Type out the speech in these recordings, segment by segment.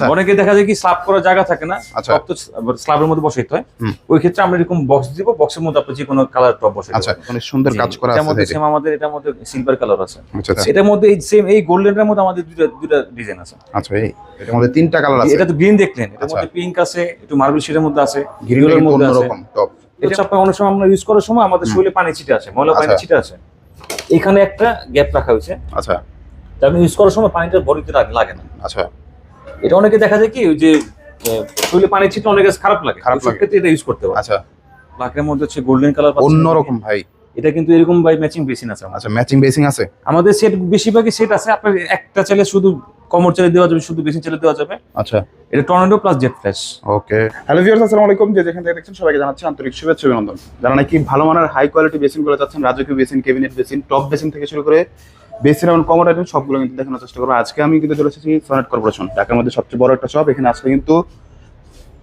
আচ্ছা। অনেকে দেখা যায় কি স্ল্যাব করার জায়গা থাকে না আচ্ছা। টপ তো স্ল্যাবের মধ্যে বসাইতে হয়। ওই ক্ষেত্রে আমরা এরকম বক্স দিব বক্সের মধ্যে আপনি যে কোনো কালার টপ বসাই আচ্ছা অনেক সুন্দর কাজ করা আছে মধ্যে সেম আমাদের এটার মধ্যে সিলভার কালার আছে। আচ্ছা আচ্ছা। এটার মধ্যে এই সেম এই গোল্ডেনের মধ্যে আমাদের দুটো দুটো ডিজাইন আছে। আচ্ছা এই এটার মধ্যে তিনটা কালার আছে। এটা তো গ্রিন দেখলেন এটার আচ্ছা। মধ্যে পিঙ্ক আছে একটু মার্বেল শেডের মধ্যে আছে গ্রিনের এর মধ্যে আছে। টপ এটা হচ্ছে অনেক সময় আমরা ইউজ করার সময় আমাদের শরীরে পানি ছিটে আছে ময়লা পানি আচ্ছা। ছিটে আছে এখানে একটা গ্যাপ রাখা হয়েছে। আচ্ছা। আপনি ইউজ করার সময় পানিটা বডিতে লাগে না। আচ্ছা। এটা অনেকে দেখা যায় কি ওই যে শরীরে পানি ছিটে অনেক খারাপ লাগে। খারাপ লাগে। এটা ইউজ করতে পারে। আচ্ছা। ব্ল্যাকের মধ্যে হচ্ছে গোল্ডেন কালার অন্যরকম ভাই। এটা কিন্তু এরকম ভাই ম্যাচিং বেসিন আছে আচ্ছা ম্যাচিং বেসিং আছে? আমাদের সেট বেশিরভাগই সেট আছে। আপনার একটা চাইলে শুধু কমর চাইলে দেওয়া যাবে শুধু বেসিন চাইলে দেওয়া যাবে। আচ্ছা। এটা tornado plus jet flash okay. Hello viewers আসসালামু আলাইকুম। যে যেখান থেকে দেখছেন সবাইকে জানাচ্ছি আন্তরিক শুভেচ্ছা অভিনন্দন। যারা নাকি ভালো মানের হাই কোয়ালিটি বেসিনগুলো চাচ্ছেন রাজকীয় basin cabinet basin top basin থেকে শুরু করে বেসিন এবং কমর আইটেম সবগুলো কিন্তু দেখানোর চেষ্টা করব। আজকে আমি কিন্তু চলে এসেছি সনেট কর্পোরেশন ঢাকার মধ্যে সবচেয়ে বড় একটা শপ এখানে আসলে কিন্তু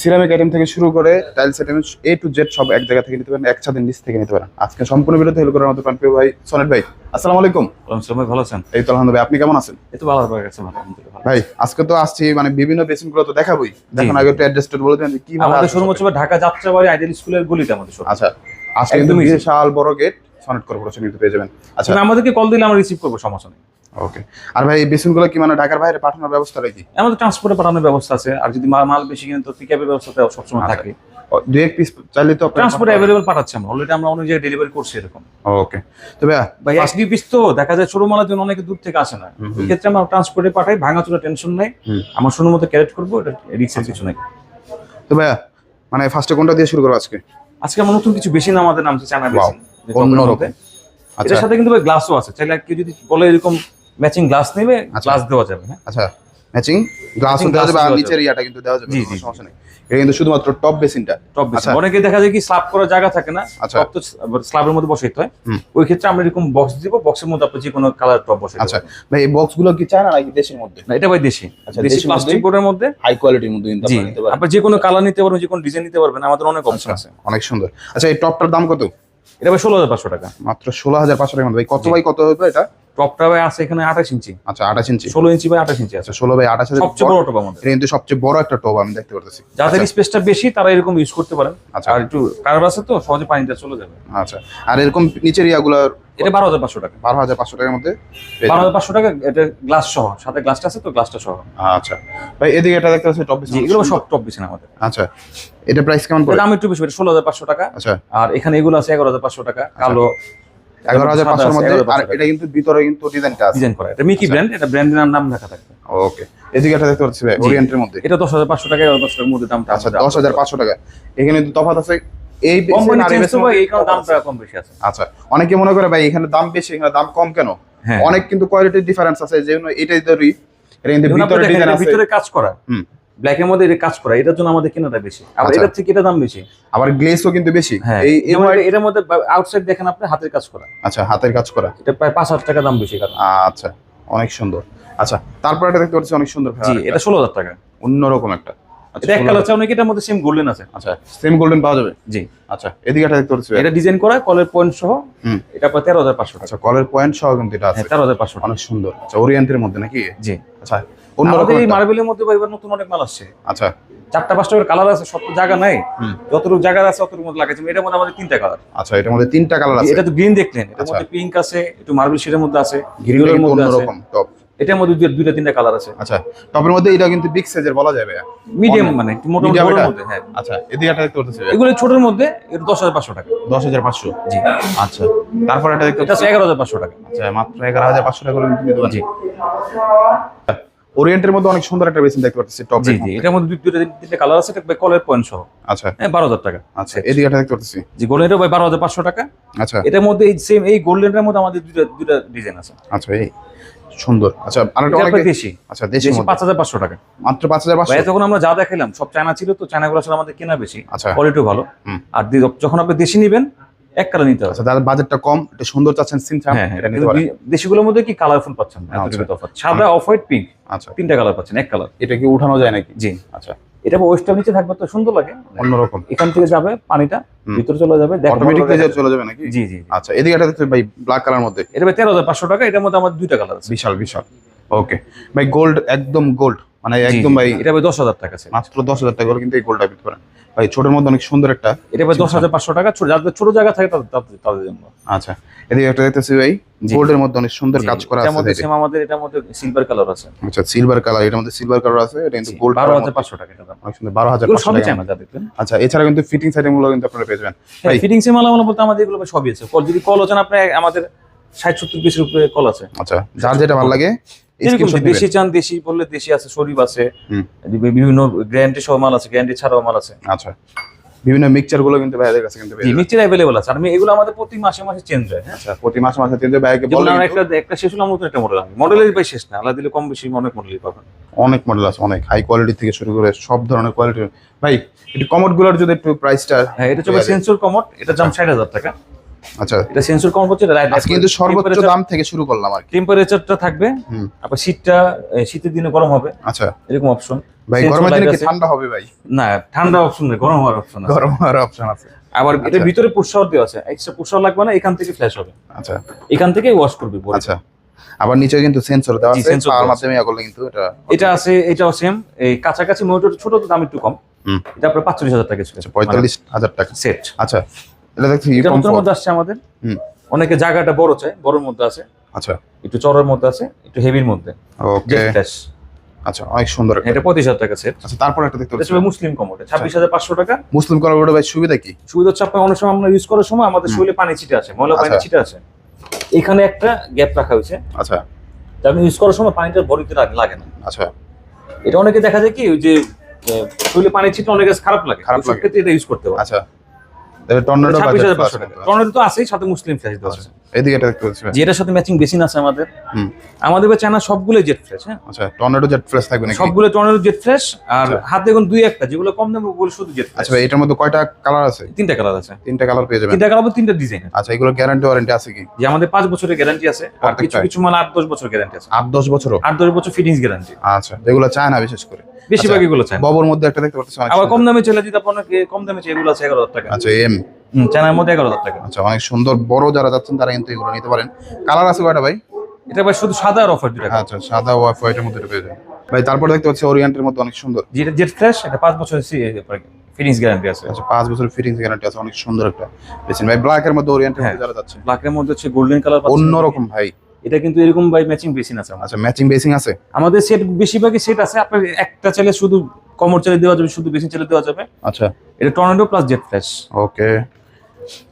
সিরামিক আইটেম থেকে শুরু করে tiles item A to Z সব এক জায়গা থেকে নিতে পারেন এক ছাদের নিচ থেকে নিতে পারেন। আজকে সম্পূর্ণ বিরতি হেল্প করার মতো প্রাণপ্রিয় ভাই সনেট ভাই আসসালামু আলাইকুম। সময় ভালো আছেন? এই তো আলহামদুলিল্লাহ আপনি কেমন আছেন? এই তো ভালো আলহামদুলিল্লাহ, ভাই আজকে তো আসছি মানে বিভিন্ন বেসিনগুলো তো দেখাবই। দেখুন আগে একটু অ্যাড্রেস বলে দেন কি আমাদের শোরুম হচ্ছে ঢাকা যাত্রাবাড়ি আইডিয়াল স্কুলের গলিতে আমাদের শোরুম আচ্ছা আজকে কিন্তু। বিশাল বড় গেট সনেট কর্পোরেশন কিন্তু পেয়ে যাবেন। আচ্ছা। আমাদেরকে কল দিলে আমরা রিসিভ করব সমস্যা নেই। ওকে আর ভাই এই বেসিনগুলো কি মানে ঢাকার বাইরে পাঠানোর ব্যবস্থা রাখি আমাদের ট্রান্সপোর্টে পাঠানোর ব্যবস্থা আছে। আর যদি মাল বেশি কিনে তো পিকআপের ব্যবস্থা সবসময় আচ্ছা। থাকে। এক পিস চাইলে তো ট্রান্সপোর্ট অ্যাভেলেবল পাঠাচ্ছি আমরা। অলরেডি আমরা অনেক জায়গায় ডেলিভারি করছি এরকম। ওকে তো ভাই এক দুই পিস তো দেখা যায় ছোট মালার জন্য অনেকে দূর থেকে আসে না। ক্ষেত্রে আমরা ট্রান্সপোর্টে পাঠাই টেনশন নেই। আমার শোরুম মতো ক্যারেট করব এটা রিক্সের কিছু নেই। তো ভাইয়া মানে ফার্স্টে কোনটা দিয়ে শুরু করব আজকে? আজকে আমরা নতুন কিছু বেশি না আমাদের নামছে Wow, বেশি অন্যরকম। আচ্ছা। সাথে কিন্তু ভাই গ্লাসও আছে। চাইলে কেউ যদি বলে এরকম ম্যাচিং গ্লাস নেবে আচ্ছা। গ্লাস দেওয়া যাবে হ্যাঁ? আচ্ছা। ম্যাচিং গ্লাস Matching দেওয়া যাবে আর নিচের ইয়াটা কিন্তু দেওয়া যাবে কোনো সমস্যা নেই। এটা কিন্তু শুধুমাত্র টপ বেসিনটা টপ আচ্ছা। অনেকে দেখা যায় কি স্ল্যাব করার জায়গা থাকে না আচ্ছা। টপ তো স্ল্যাবের মধ্যে বসাইতে হয়। ওই ক্ষেত্রে আমরা এরকম বক্স দিব বক্সের মধ্যে আপনি যে কোনো কালার টপ বসাই আচ্ছা ভাই এই বক্সগুলো কি চায় না নাকি দেশের মধ্যে? না এটা ভাই দেশি। আচ্ছা, দেশি প্লাস্টিক বোর্ডের মধ্যে। হাই কোয়ালিটির মধ্যে কিন্তু নিতে আপনি যে কোনো কালার নিতে পারবেন যে কোনো ডিজাইন নিতে পারবেন আমাদের অনেক অপশন আছে। অনেক সুন্দর। আচ্ছা এই টপটার দাম কত? এটা ভাই ষোলো হাজার পাঁচশো টাকা। মাত্র ষোলো হাজার পাঁচশো টাকা। ভাই, কত বাই কত হবে এটা? টপটা ভাই আছে এখানে আঠাশ ইঞ্চি। আচ্ছা ইঞ্চি। ষোলো ইঞ্চি বাই আঠাশ ইঞ্চি আছে। আচ্ছা বাই আঠাশ হাজার সবচেয়ে বড় টপ আমাদের। এটা কিন্তু সবচেয়ে বড় একটা টপ আমি দেখতে পারতেছি। যাদের স্পেসটা বেশি তারা এরকম ইউজ করতে পারেন। আচ্ছা। আর একটু কারণ আছে তো সহজে পানিটা চলে যাবে। আচ্ছা। আর এরকম নিচের ইয়াগুলো এটা পাঁচশো টাকা। বারো হাজার পাঁচশো টাকার মধ্যে পেয়ে বারো যাবেন। হাজার পাঁচশো টাকা এটা গ্লাস সহ। সাথে গ্লাসটা আছে তো গ্লাসটা সহ। আচ্ছা। ভাই এদিকে এটা দেখতে পাচ্ছি টপ এগুলো সব টপ বেশি না আমাদের। আচ্ছা। এটা প্রাইস কেমন পড়ে? দাম একটু বেশি ষোলো হাজার পাঁচশো টাকা। আচ্ছা। আর এখানে এগুলো আছে এগারো হাজার পাঁচশো টাকা কালো এগারো হাজার পাঁচশোর মধ্যে আর এটা কিন্তু ভিতরে কিন্তু ডিজাইনটা আছে। ডিজাইন করা। এটা মিকি আচ্ছা। ব্র্যান্ড এটা ব্র্যান্ডের নাম লেখা থাকবে ওকে এদিকে এটা দেখতে পাচ্ছি ওরিয়েন্টের মধ্যে। এটা দশ হাজার পাঁচশো টাকা এগারো পাঁচশো টাকার মধ্যে দামটা আচ্ছা দশ হাজার পাঁচশো টাকা। এখানে আছে। এই দামটা কম বেশি আছে। আচ্ছা অনেকে মনে করে ভাই এখানে দাম বেশি এখানে দাম কম কেন? হ্যাঁ। অনেক কিন্তু কোয়ালিটির ডিফারেন্স আছে যে এটাই ধরি এটা কিন্তু ভিতরে ডিজাইন আছে। ভিতরে কাজ করা। হুম। ব্ল্যাকের মধ্যে এটা কাজ করা এটার জন্য আমাদের কেনাটা বেশি। আবার আচ্ছা। এটার থেকে এটা দাম বেশি। আবার গ্লেসও কিন্তু বেশি। হ্যাঁ। এটার মধ্যে আউটসাইড দেখেন আপনি হাতের কাজ করা। আচ্ছা হাতের কাজ করা। এটা প্রায় পাঁচ হাজার টাকা দাম বেশি কারণ। আচ্ছা অনেক সুন্দর। আচ্ছা তারপর এটা দেখতে পাচ্ছি অনেক সুন্দর জি এটা ষোলো হাজার টাকা। অন্যরকম একটা। আচ্ছা এটা এক কালার চাও নাকি এটার মধ্যে সেম গোল্ডেন আছে। আচ্ছা সেম গোল্ডেন পাওয়া যাবে? জি। আচ্ছা এদিকে একটা দেখতে পাচ্ছি এটা ডিজাইন করা কলের পয়েন্ট সহ। হুম। এটা প্রায় তেরো হাজার পাঁচশো টাকা। আচ্ছা কলের পয়েন্ট সহ কিন্তু এটা আছে। হ্যাঁ তেরো হাজার পাঁচশো অনেক সুন্দর। আচ্ছা ওরিয়েন্টের মধ্যে নাকি? জি। আচ্ছা আমাদের এই মার্বেলের মধ্যে এবার নতুন অনেক মাল আসছে। আচ্ছা। চারটা পাঁচটা কালার আছে সব জায়গা নাই। যতটুকু জায়গা আছে অতটুকু মধ্যে লাগাচ্ছে এটার মধ্যে আমাদের তিনটা কালার আচ্ছা এটার মধ্যে তিনটা কালার আছে। এটা তো গ্রিন দেখলেন। এটার আচ্ছা। মধ্যে পিঙ্ক আছে একটু মার্বেল শেডের মধ্যে আছে মধ্যে টপ এটার মধ্যে দুইটা তিনটা কালার আছে। আচ্ছা টপের মধ্যে এটা কিন্তু বিগ সাইজের বলা যাবে। মিডিয়াম মানে মোটামুটি Medium মধ্যে হ্যাঁ। আচ্ছা এদিকে একটা দেখতে পাচ্ছি এগুলো ছোটের মধ্যে এটা দশ হাজার পাঁচশো টাকা। দশ হাজার পাঁচশো? জি। আচ্ছা তারপর এটা দেখতে পাচ্ছি। এগারো হাজার পাঁচশো টাকা। আচ্ছা মাত্র এগারো হাজার পাঁচশো টাকা করে কিন্তু জি। ওরিয়েন্টের মধ্যে অনেক সুন্দর একটা বেসিন দেখতে পাচ্ছি টপ জি জি এটার মধ্যে দুই- দুইটা তিনটা কালার আছে এটা কলের পয়েন্ট সহ। আচ্ছা। হ্যাঁ বারো হাজার টাকা। আচ্ছা এদিকে একটা দেখতে পাচ্ছি। জি গোল্ডেনটা ভাই বারো হাজার পাঁচশো টাকা। আচ্ছা। এটার মধ্যে এই সেম এই গোল্ডেনটার মধ্যে আমাদের দুইটা দুইটা ডিজাইন আছে। আচ্ছা এই সুন্দর। আচ্ছা আর এটা অনেক দেশি। আচ্ছা দেশি দেশি পাঁচ হাজার পাঁচশো টাকা। মাত্র পাঁচ হাজার পাঁচশো? ভাই তখন আমরা যা দেখালাম সব চায়না ছিল তো চায়নাগুলো আসলে আমাদের কেনা বেশি। আচ্ছা। কোয়ালিটিও ভালো। আর যখন আপনি দেশি নেবেন এক কালার নিতে হবে। আচ্ছা যাদের বাজেটটা কম একটু সুন্দর চাচ্ছেন সিনচাম হ্যাঁ হ্যাঁ এটা নিতে পারেন। দেশিগুলোর মধ্যে কি কালারফুল পাচ্ছেন? এতটুকু তফাৎ। সাদা অফ হোয়াইট পিঙ্ক আচ্ছা। তিনটা কালার পাচ্ছেন এক কালার এটা কি উঠানো যায় নাকি? জি। আচ্ছা। এটা ওয়েস্টার নিচে থাকবে তো সুন্দর লাগে। অন্যরকম। এখান থেকে যাবে পানিটা ভিতরে চলে যাবে অটোমেটিক চলে যাবে নাকি? জি জি। আচ্ছা এদিকে একটা দেখতে ভাই ব্ল্যাক কালার মধ্যে। এটা ভাই তেরো হাজার পাঁচশো টাকা এটার মধ্যে আমার দুইটা কালার আছে। বিশাল বিশাল। ওকে ভাই গোল্ড একদম গোল্ড মানে একদম ভাই এটা ভাই দশ হাজার টাকা আছে। মাত্র দশ হাজার টাকা কিন্তু এই গোলটা পেতে পারেন ভাই ছোটের মধ্যে অনেক সুন্দর একটা এটা ভাই দশ হাজার পাঁচশো টাকা ছোট যাদের ছোট জায়গা থাকে তাদের জন্য। আচ্ছা এদিকে একটা দেখতেছি ভাই। গোল্ডের মধ্যে অনেক সুন্দর কাজ করা আছে সেম আমাদের এটার মধ্যে সিলভার কালার আছে। আচ্ছা সিলভার কালার এটার মধ্যে সিলভার কালার আছে এটা কিন্তু গোল্ড বারো হাজার পাঁচশো টাকা এটা অনেক সুন্দর বারো হাজার এগুলো পাঁচশো সবই টাকা। চায়না যা আচ্ছা এছাড়া কিন্তু ফিটিং সাইটেমগুলো কিন্তু আপনারা পেয়ে যাবেন। ভাই ফিটিংস এর মালামাল বলতে আমাদের এগুলো সবই আছে। কল যদি কল হচ্ছেন আপনার আমাদের ষাট সত্তর পিসের উপরে কল আছে। আচ্ছা যার যেটা ভালো লাগে দেশি চান দেশি বললে দেশি আছে শরীফ আছে বিভিন্ন গ্যারান্টি সহ মাল আছে গ্যারান্টি ছাড়াও মাল আছে। আচ্ছা। বিভিন্ন মিক্সচারগুলো কিন্তু ভাইদের কাছে কিন্তু পেয়ে জি যাবেন। মিক্সচার অ্যাভেলেবল আছে। আর এগুলো আমাদের প্রতি মাসে মাসে চেঞ্জ হয় হ্যাঁ? আচ্ছা প্রতি মাসে মাসে বলে আমরা একটা একটা শেষ হলাম নতুন একটা মডেল আমি মডেলের শেষ না আলাদা দিলে কম বেশি অনেক মডেলই পাবেন। অনেক মডেল আছে অনেক হাই কোয়ালিটি থেকে শুরু করে সব ধরনের কোয়ালিটি ভাই একটু কমোডগুলোর যদি একটু প্রাইসটা হ্যাঁ এটা হচ্ছে সেন্সর কমোড এটা দাম ষাট হাজার টাকা। আচ্ছা। এটা সেন্সর কমোড হচ্ছে আজকে কিন্তু সর্বোচ্চ দাম থেকে শুরু করলাম আর টেম্পারেচারটা থাকবে। আবার শীতটা শীতের দিনে গরম হবে। আচ্ছা। এরকম অপশন ভাই গরমের দিনে কি ঠান্ডা হবে ভাই? না ঠান্ডা অপশন গরম হওয়ার অপশন আছে। গরম হওয়ার অপশন আছে। আবার আচ্ছা। ভিতরে পুষাওয়ার দেওয়া আছে। এক্সট্রা পুষাওয়ার লাগবে না এখান থেকে ফ্ল্যাশ হবে। আচ্ছা। এখান থেকে ওয়াশ করবে। আচ্ছা। আবার নিচে কিন্তু সেন্সর দেওয়া জি, আছে। পাওয়ার মাধ্যমে করলে কিন্তু এটা এটা আছে এটাও সেম এই কাছাকাছি মোটর ছোট তো দাম একটু কম। হুম। এটা আপনার পাঁচচল্লিশ হাজার টাকা ছিল। আচ্ছা, পঁয়তাল্লিশ হাজার টাকা। সেট আচ্ছা। এটা দেখছি। মধ্যে আসছে আমাদের। হুম। অনেকে জায়গাটা বড় চায় বড়র মধ্যে আছে। আচ্ছা। একটু চড়ের মধ্যে আছে একটু হেভির মধ্যে। ওকে আচ্ছা অনেক সুন্দর একটা। এটা পঁচিশ হাজার টাকা সেট আচ্ছা তারপর একটা দেখতে পাচ্ছি। মুসলিম কমোডে ছাব্বিশ হাজার পাঁচশো টাকা। মুসলিম ভাই সুবিধা কি? সুবিধা হচ্ছে আপনার অনেক সময় আমরা ইউজ করার সময় আমাদের। শরীরে পানি ছিটে আছে ময়লা পানি আচ্ছা। ছিটে আছে। এখানে একটা গ্যাপ রাখা হয়েছে। আচ্ছা। আপনি ইউজ করার সময় পানিটা বডিতে লাগে না। আচ্ছা। এটা অনেকে দেখা যায় কি ওই যে শরীরে পানি ছিটে অনেক খারাপ লাগে। খারাপ লাগে। এটা ইউজ করতে পারে আচ্ছা। তাহলে টর্নেডো ছাব্বিশ হাজার পাঁচশো টাকা। টর্নেডো তো আছেই সাথে মুসলিম ফ্ল্যাশ দেওয়া আছে। এদিকে এটা দেখতে পাচ্ছি ভাই। সাথে ম্যাচিং বেসিন আছে আমাদের। সবগুলো জেট ফ্ল্যাশ হ্যাঁ? আচ্ছা টর্নেডো জেট ফ্ল্যাশ থাকবে নাকি? সবগুলো টর্নেডো জেট ফ্ল্যাশ আর আচ্ছা। হাতে এখন দুই একটা যেগুলো কম দামে ওগুলো শুধু জেট ফ্ল্যাশ আচ্ছা এটার মধ্যে কয়টা কালার আছে? তিনটা কালার আছে। তিনটা কালার পেয়ে যাবেন। তিনটা কালার তিনটা ডিজাইন আচ্ছা এগুলো গ্যারান্টি ওয়ারেন্টি আছে কি? যে আমাদের পাঁচ বছরের গ্যারান্টি আছে আর কিছু কিছু মাল আট দশ বছর গ্যারান্টি আছে। বছর ফিটিংস গ্যারান্টি আচ্ছা যেগুলো চায় না বিশেষ করে। বেশিরভাগ এগুলো চায় ববর মধ্যে একটা দেখতে পাচ্ছি আবার কম দামে চলে যদি আপনার কম দামে এগুলো আছে এগারো হাজার টাকা। আচ্ছা এম। হুম, চায়নার মধ্যে এগারো হাজার টাকা। আচ্ছা অনেক সুন্দর বড় যারা যাচ্ছেন তারা কিন্তু এগুলো নিতে পারেন। কালার আছে কয়টা ভাই? এটা ভাই শুধু সাদা আর অফার দুটা আচ্ছা সাদা ওয়াইফ হোয়াইটের মধ্যে পেয়ে যাবেন। ভাই তারপর দেখতে পাচ্ছি ওরিয়েন্টের মধ্যে অনেক সুন্দর। যেটা জেট ফ্ল্যাশ এটা পাঁচ বছরের ফিটিংস গ্যারান্টি আছে। আচ্ছা পাঁচ বছরের ফিটিংস গ্যারান্টি আছে অনেক সুন্দর একটা। বেশি ভাই ব্ল্যাক এর মধ্যে ওরিয়েন্টের হ্যাঁ। মধ্যে যারা যাচ্ছে ব্ল্যাকের মধ্যে হচ্ছে গোল্ডেন কালার অন্যরকম ভাই। এটা কিন্তু এরকম বাই ম্যাচিং বেসিন আছে আচ্ছা ম্যাচিং বেসিং আছে? আমাদের সেট বেশিরভাগই সেট আছে আপনার একটা চাইলে শুধু কমর চালে দেওয়া যাবে শুধু বেসিন চালে দেওয়া যাবে। আচ্ছা। এটা tornado plus jet flash okay.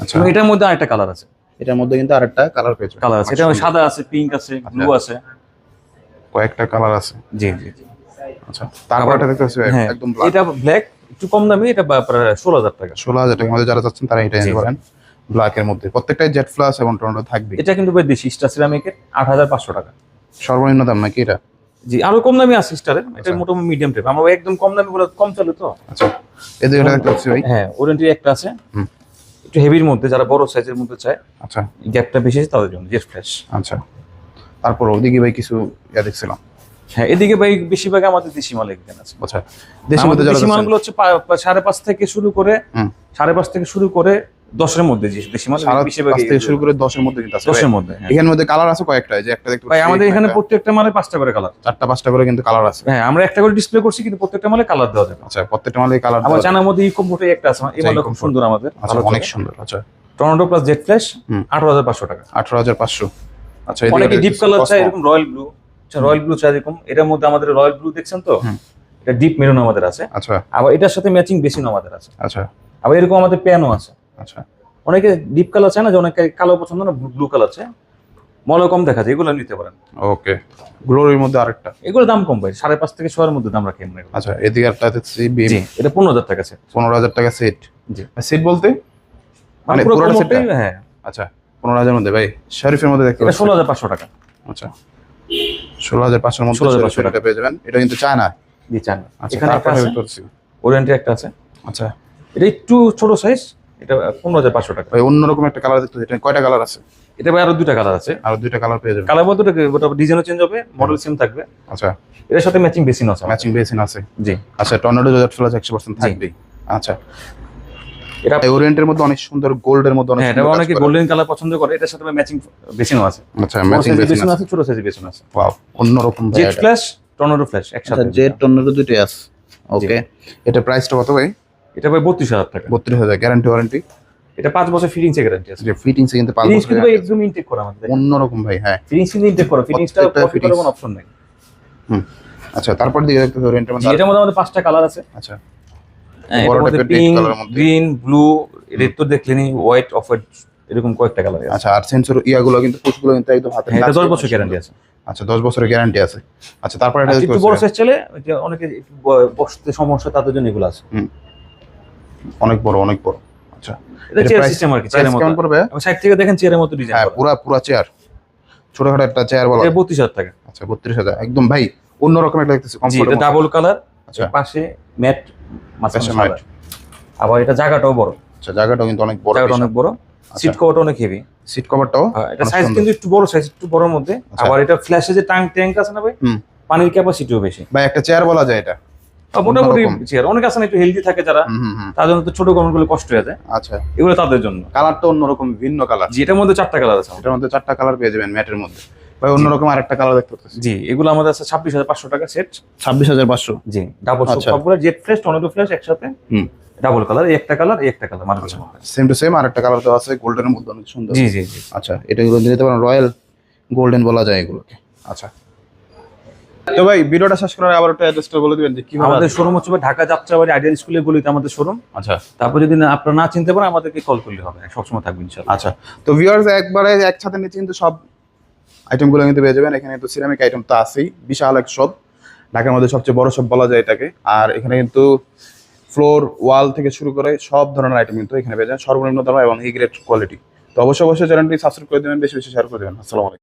আচ্ছা। এটার মধ্যে আরেকটা কালার আছে। এটার মধ্যে কিন্তু আরেকটা কালার পেয়েছে। কালার আছে। এটা সাদা আছে পিঙ্ক আছে ব্লু আছে। কয়েকটা কালার আছে। জি জি জি। আচ্ছা তারপর আবার- একটা দেখতে পাচ্ছি হ্যাঁ একদম ব্ল্যাক এটা ব্ল্যাক একটু কম দামি এটা বা- প্রায় ষোলো হাজার টাকা। ষোলো হাজার টাকার মধ্যে যারা যাচ্ছেন তারা এটা নিতে পারেন। ব্ল্যাক এর মধ্যে। প্রত্যেকটাই জেট ফ্লাস এবং টর্নেডো থাকবে এটা কিন্তু ভাই দেশি স্টার সিরামিকের আট হাজার পাঁচশো টাকা। সর্বনিম্ন দাম নাকি এটা? জি আরও কম দামি আছে স্টারের এটা আচ্ছা। মোটামুটি মিডিয়াম টাইপ আমরা একদম কম দামি বলে কম চলে তো। আচ্ছা। এদিকে এটা দেখতে পাচ্ছি ভাই। হ্যাঁ ওরেন্টি একটা আছে। একটু হেভির মধ্যে যারা বড় সাইজের মধ্যে চায় আচ্ছা। গ্যাপটা বেশি আছে তাদের জন্য জেট ফ্ল্যাশ আচ্ছা। তারপর ওদিকে ভাই কিছু ইয়া দেখছিলাম। হ্যাঁ এদিকে ভাই বেশিরভাগ আমাদের দেশি মাল এখানে আছে। আচ্ছা। দেশি মালগুলো হচ্ছে সাড়ে পাঁচ থেকে শুরু করে। সাড়ে পাঁচ থেকে শুরু করে দশের মধ্যে যে দেশি মাল থেকে শুরু করে দশের মধ্যে কিন্তু আছে। দশের মধ্যে হ্যাঁ। এখানের মধ্যে কালার আছে কয়েকটা যে একটা দেখতে ভাই আমাদের এখানে প্রত্যেকটা মালে পাঁচটা করে কালার চারটা পাঁচটা করে কিন্তু কালার আছে। হ্যাঁ আমরা একটা করে ডিসপ্লে করছি কিন্তু প্রত্যেকটা মালে কালার দেওয়া যাবে আচ্ছা প্রত্যেকটা মালে কালার আমার জানার মধ্যে ইকো মোটে একটা আছে এই মালটা খুব সুন্দর আমাদের আচ্ছা অনেক সুন্দর আচ্ছা। Tornado plus jet flash. আঠারো হাজার পাঁচশো টাকা। আঠারো হাজার পাঁচশো। আচ্ছা অনেকে ডিপ কালার চাই এরকম রয়্যাল ব্লু রয়্যাল ব্লু চাই এরকম এটার মধ্যে আমাদের রয়্যাল ব্লু দেখছেন তো? এটা ডিপ মেরুন আমাদের আছে। আচ্ছা। আবার এটার সাথে ম্যাচিং বেসিন আমাদের আছে। আচ্ছা। আবার এরকম আমাদের প্যানও আছে। আচ্ছা। অনেকে ডিপ কালার চায় না যে অনেকে কালো পছন্দ না ব্লু কালার চায়। মলে কম দেখা যায় এগুলো নিতে পারেন। ওকে গ্লোরির মধ্যে আরেকটা? এগুলো দাম কম ভাই সাড়ে পাঁচ থেকে ছয়ের মধ্যে দাম রাখি আমরা। আচ্ছা এদিকে একটা দেখছি বিম এটা পনেরো হাজার টাকা আছে পনেরো হাজার টাকা সেট জি। সেট বলতে? মানে পুরো পুরোটা কোমরটাই, হ্যাঁ। আচ্ছা পনেরো হাজার মধ্যে ভাই শরীফের মধ্যে দেখতে এটা ষোলো হাজার পাঁচশো টাকা। আচ্ছা। ষোলো হাজার পাঁচশোর মধ্যে 16,500 শরীফের এটা পেয়ে যাবেন। এটা কিন্তু চায় না জি চান আচ্ছা এখানে একটা আছে। একটা আছে। আচ্ছা। এটা একটু ছোট সাইজ এটা পনেরো হাজার পাঁচশো টাকা। অন্যরকম একটা কালার দেখতে এটা কয়টা কালার আছে? এটা ভাই আরও দুইটা কালার আছে। আর দুইটা কালার পেয়ে যাবেন। কালার মধ্যে ওটা ডিজাইনও চেঞ্জ হবে মডেল সেম থাকবে। আচ্ছা। এটার সাথে ম্যাচিং বেসিন আছে। ম্যাচিং বেসিন আছে। জি। আচ্ছা টর্নেডো জেট ফ্লাস একশো পার্সেন্ট থাকবেই। আচ্ছা। এটা ওরিয়েন্টের মধ্যে অনেক সুন্দর গোল্ডের মধ্যে অনেক হ্যাঁ এটা অনেকে গোল্ডেন কালার পছন্দ করে এটার সাথে ম্যাচিং বেসিনও আছে। আচ্ছা ম্যাচিং বেসিন আছে। আছে ছোট বেসিন আছে। ওয়াও অন্যরকম জেট ফ্ল্যাশ টর্নেডো ফ্ল্যাশ একসাথে। আচ্ছা টর্নেডো দুটোই আছে। ওকে এটা প্রাইসটা কত ভাই? এটা ভাই বত্রিশ হাজার টাকা। বত্রিশ হাজার গ্যারান্টি ওয়ারেন্টি এটা পাঁচ বছর ফিটিংস এর গ্যারান্টি আছে ফিটিংস কিন্তু পাঁচ ফিটিংস বছর কিন্তু ভাই একদম ইনটেক করা আমাদের। অন্যরকম ভাই হ্যাঁ। ফিটিংস কিন্তু ইনটেক করা। ফিটিংসটা কপি কোনো অপশন নেই। হুম। আচ্ছা তারপর দিকে দেখতে রেন্টের মধ্যে এটার মধ্যে আমাদের পাঁচটা কালার আছে। আচ্ছা। হ্যাঁ, পিঙ্ক গ্রিন ব্লু রেড তো দেখলেনি হোয়াইট অফ হোয়াইট এরকম কয়েকটা কালার আছে। আচ্ছা আর সেন্সর ইয়াগুলো কিন্তু পুশগুলো কিন্তু একদম হাতে হ্যাঁ, এটা। বছর গ্যারান্টি আছে। আচ্ছা দশ বছরের গ্যারান্টি আছে। আচ্ছা তারপর এটা আর দেখতে একটু বড় সাইজ চলে অনেকে বসতে সমস্যা তাদের জন্য এগুলো আছে। অনেক বড় অনেক বড়। আচ্ছা। এটা চেয়ার সিস্টেম আর কি চেয়ারের কেমন মতো। পড়বে? সাইড থেকে দেখেন চেয়ারের মতো ডিজাইন হ্যাঁ পুরা পুরা চেয়ার ছোটখাটো একটা চেয়ার বলা এটা বত্রিশ হাজার টাকা। আচ্ছা বত্রিশ হাজার। একদম ভাই অন্যরকম একটা দেখতেছি জি এটা ডাবল কালার আচ্ছা। পাশে ম্যাট মাঝখানে mat। আবার এটা জায়গাটাও বড়। আচ্ছা জায়গাটাও কিন্তু অনেক বড় জায়গাটা অনেক বড়। সিট আচ্ছা। কভারটা অনেক হেভি সিট কভারটাও এটা সাইজ কিন্তু একটু বড় সাইজ একটু বড়র মধ্যে। আচ্ছা। আবার এটা ফ্ল্যাশে যে ট্যাঙ্ক ট্যাঙ্ক আছে না ভাই। পানির ক্যাপাসিটিও বেশি। ভাই একটা চেয়ার বলা যায় এটা। মোটামুটি চেয়ার অনেক আছে না একটু হেলদি থাকে যারা তার জন্য তো ছোট কমেন্টগুলো কষ্ট হয়ে যায়। আচ্ছা। এগুলো তাদের জন্য। কালারটা অন্যরকম ভিন্ন কালার জি এটার মধ্যে চারটা কালার আছে এটার মধ্যে চারটা কালার পেয়ে যাবেন ম্যাটের মধ্যে। ভাই অন্যরকম আরেকটা কালার দেখতে পাচ্ছি। জি এগুলো আমাদের আছে ছাব্বিশ হাজার পাঁচশো টাকা সেট ছাব্বিশ হাজার পাঁচশো। জি ডাবল। সবগুলো জেট ফ্ল্যাশ টর্নেডো ফ্ল্যাশ একসাথে। হুম। ডাবল কালার একটা কালার একটা কালার মানে সেম টু সেম আরেকটা কালার দেওয়া আছে গোল্ডেনের মধ্যে অনেক সুন্দর। জি জি জি। আচ্ছা এটা এগুলো নিতে পারেন রয়্যাল গোল্ডেন বলা যায় এগুলোকে। আচ্ছা। তো ভাই ভিডিওটা শেষ করার আবার একটা অ্যাড্রেসটা বলে দিবেন যে কীভাবে আমাদের শোরুম হচ্ছে ঢাকা যাত্রাবাড়ি আইডিয়াল স্কুলের গলিতে আমাদের শোরুম আচ্ছা। তারপর যদি আপনারা না চিনতে পারেন আমাদেরকে কল করলে হবে। সবসময় থাকবেন ইনশাল্লাহ আচ্ছা। তো ভিউয়ার্স একবারে একসাথে নিচে কিন্তু সব আইটেমগুলো কিন্তু পেয়ে যাবেন। এখানে তো সিরামিক আইটেম তো আছেই। বিশাল এক সব ঢাকার মধ্যে সবচেয়ে বড় সব বলা যায় এটাকে। আর এখানে কিন্তু ফ্লোর ওয়াল থেকে শুরু করে সব ধরনের আইটেম কিন্তু এখানে পেয়ে যাবেন। সর্বনিম্ন দাম এবং এই গ্রেড কোয়ালিটি তো অবশ্যই অবশ্যই চ্যানেলটি সাবস্ক্রাইব করে দেবেন বেশি বেশি শেয়ার করে দেবেন। আসসালামু আলাইকুম।